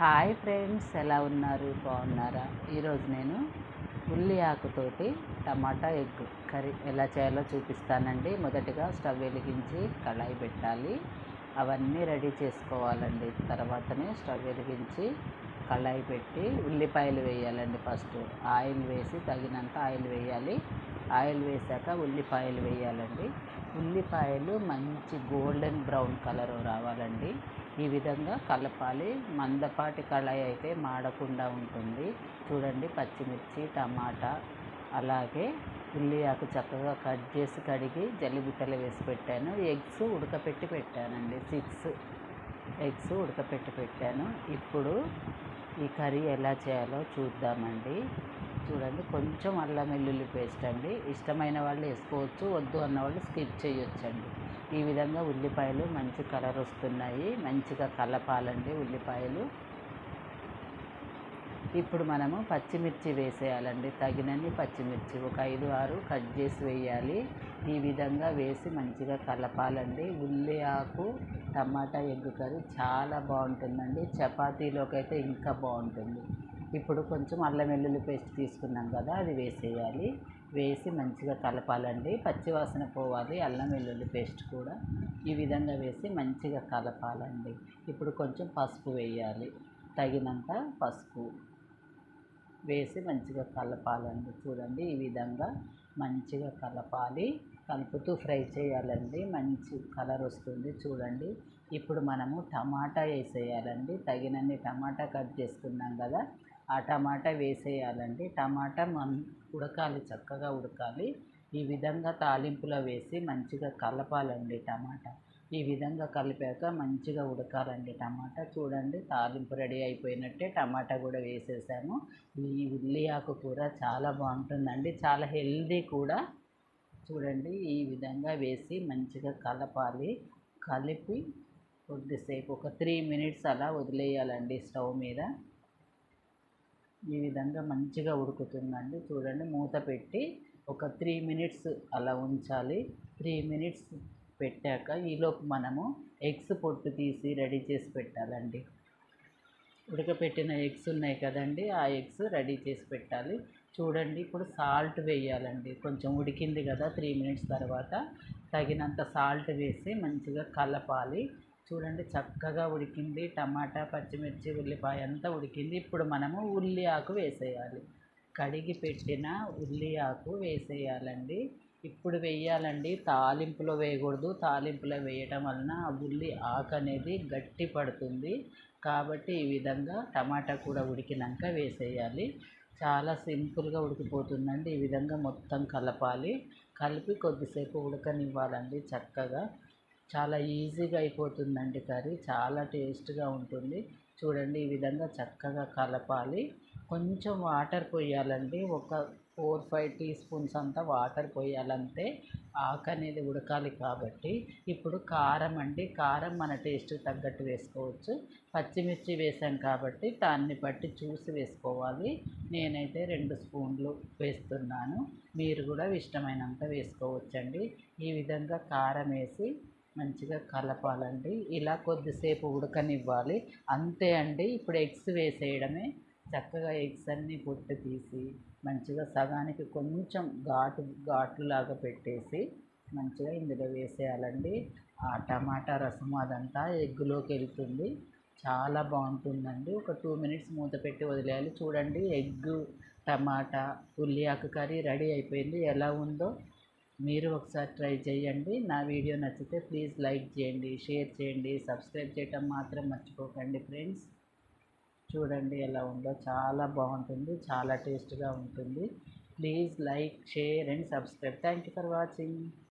Hi friends ఎలా ఉన్నారు? బాగున్నారా? ఈరోజు నేను ఉల్లి ఆకుతోటి టమాటా ఎగ్ కర్రీ ఎలా చేయాలో చూపిస్తానండి. మొదటిగా స్టవ్ వెలిగించి కళాయి పెట్టాలి. అవన్నీ రెడీ చేసుకోవాలండి. తర్వాతనే స్టవ్ వెలిగించి కళాయి పెట్టి ఉల్లిపాయలు వేయాలండి ఫస్ట్. ఆయిల్ వేసి తగినంత ఆయిల్ వేయాలి. ఆయిల్ వేసాక ఉల్లిపాయలు వేయాలండి. ఉల్లిపాయలు మంచి గోల్డెన్ బ్రౌన్ కలర్ రావాలండి. ఈ విధంగా కలపాలి. మందపాటి కళాయి అయితే మాడకుండా ఉంటుంది. చూడండి పచ్చిమిర్చి టమాటా అలాగే ఉల్లి ఆకు చక్కగా కట్ చేసి కడిగి జల్లిబుట్టలు వేసి పెట్టాను. ఎగ్స్ ఉడకపెట్టి పెట్టానండి సిక్స్ ఎగ్స్ ఉడకపెట్టి పెట్టాను. ఇప్పుడు ఈ కర్రీ ఎలా చేయాలో చూద్దామండి. చూడండి. కొంచెం అల్లం వెల్లుల్లి పేస్ట్ అండి. ఇష్టమైన వాళ్ళు వేసుకోవచ్చు వద్దు అన్న వాళ్ళు స్కిప్ చేయొచ్చండి. ఈ విధంగా ఉల్లిపాయలు మంచి కలర్ వస్తున్నాయి. మంచిగా కలపాలండి ఉల్లిపాయలు. ఇప్పుడు మనము పచ్చిమిర్చి వేసేయాలండి. తగినన్ని పచ్చిమిర్చి ఒక ఐదు ఆరు కట్ చేసి వేయాలి. ఈ విధంగా వేసి మంచిగా కలపాలండి. ఉల్లి ఆకు టమాటా ఎగ్గు కర్రీ చాలా బాగుంటుందండి. చపాతీలోకి అయితే ఇంకా బాగుంటుంది. ఇప్పుడు కొంచెం అల్లం వెల్లుల్లి పేస్ట్ తీసుకున్నాం కదా అది వేసేయాలి. వేసి మంచిగా కలపాలండి. పచ్చివాసన పోవాలి అల్లం వెల్లుల్లి పేస్ట్ కూడా. ఈ విధంగా వేసి మంచిగా కలపాలండి. ఇప్పుడు కొంచెం పసుపు వేయాలి. తగినంత పసుపు వేసి మంచిగా కలపాలండి. చూడండి ఈ విధంగా మంచిగా కలపాలి. కలుపుతూ ఫ్రై చేయాలండి. మంచి కలర్ వస్తుంది చూడండి. ఇప్పుడు మనము టమాటా వేసేయాలండి. తగినన్ని టమాటా కట్ చేసుకున్నాం కదా ఆ టమాటా వేసేయాలండి. టమాటా మన ఉడకాలి చక్కగా ఉడకాలి. ఈ విధంగా తాలింపులో వేసి మంచిగా కలపాలండి టమాటా. ఈ విధంగా కలిపాక మంచిగా ఉడకాలండి టమాటా. చూడండి తాలింపు రెడీ అయిపోయినట్టే టమాటా కూడా వేసేసాము. ఈ ఉల్లి ఆకు కూర చాలా బాగుంటుందండి. చాలా హెల్దీ కూడా. చూడండి ఈ విధంగా వేసి మంచిగా కలపాలి. కలిపి కొద్దిసేపు ఒక త్రీ మినిట్స్ అలా వదిలేయాలండి స్టవ్ మీద. ఈ విధంగా మంచిగా ఉడుకుతుందండి. చూడండి మూత పెట్టి ఒక త్రీ మినిట్స్ అలా ఉంచాలి. త్రీ మినిట్స్ పెట్టాక ఈలోపు మనము ఎగ్స్ పొట్టు తీసి రెడీ చేసి పెట్టాలండి. ఉడకపెట్టిన ఎగ్స్ ఉన్నాయి కదండి ఆ ఎగ్స్ రెడీ చేసి పెట్టాలి. చూడండి ఇప్పుడు సాల్ట్ వేయాలండి. కొంచెం ఉడికింది కదా త్రీ మినిట్స్ తర్వాత. తగినంత సాల్ట్ వేసి మంచిగా కలపాలి. చూడండి చక్కగా ఉడికింది. టమాటా పచ్చిమిర్చి ఉల్లిపాయ అంతా ఉడికింది. ఇప్పుడు మనము ఉల్లి ఆకు వేసేయాలి. కడిగి పెట్టిన ఉల్లి ఆకు వేసేయాలండి. ఇప్పుడు వేయాలండి. తాలింపులో వేయకూడదు. తాలింపులో వేయటం వలన ఆ ఉల్లి ఆకు అనేది గట్టి పడుతుంది. కాబట్టి ఈ విధంగా టమాటా కూడా ఉడికినాక వేసేయాలి. చాలా సింపుల్గా ఉడికిపోతుందండి. ఈ విధంగా మొత్తం కలపాలి. కలిపి కొద్దిసేపు ఉడకనివ్వాలండి చక్కగా. చాలా ఈజీగా అయిపోతుందండి కర్రీ. చాలా టేస్ట్గా ఉంటుంది. చూడండి ఈ విధంగా చక్కగా కలపాలి. కొంచెం వాటర్ పోయాలండి. ఒక ఫోర్ ఫైవ్ టీ స్పూన్స్ అంతా వాటర్ పోయాలంతే ఆకు అనేది ఉడకాలి కాబట్టి. ఇప్పుడు కారం అండి. కారం మన టేస్ట్ తగ్గట్టు వేసుకోవచ్చు. పచ్చిమిర్చి వేసాం కాబట్టి దాన్ని బట్టి చూసి వేసుకోవాలి. నేనైతే రెండు స్పూన్లు వేస్తున్నాను. మీరు కూడా ఇష్టమైనంత వేసుకోవచ్చండి. ఈ విధంగా కారం వేసి మంచిగా కలపాలండి. ఇలా కొద్దిసేపు ఉడకనివ్వాలి. అంతే అండి. ఇప్పుడు ఎగ్స్ వేసేయడమే. చక్కగా ఎగ్స్ అన్నీ పొట్టు తీసి మంచిగా సగానికి కొంచెం ఘాటు ఘాటులాగా పెట్టేసి మంచిగా ఇందులో వేసేయాలండి. ఆ టమాటా రసం అదంతా ఎగ్గులోకి వెళ్తుంది. చాలా బాగుంటుందండి. ఒక టూ మినిట్స్ మూత పెట్టి వదిలేయాలి. చూడండి ఎగ్ టమాటా ఉల్లి ఆకు కర్రీ రెడీ అయిపోయింది. ఎలా ఉందో మీరు ఒకసారి ట్రై చేయండి. నా వీడియో నచ్చితే ప్లీజ్ లైక్ చేయండి షేర్ చేయండి సబ్స్క్రైబ్ చేయటం మాత్రం మర్చిపోకండి ఫ్రెండ్స్. చూడండి ఎలా ఉందో. చాలా బాగుంటుంది చాలా టేస్ట్గా ఉంటుంది. Please like share and subscribe. Thank you for watching.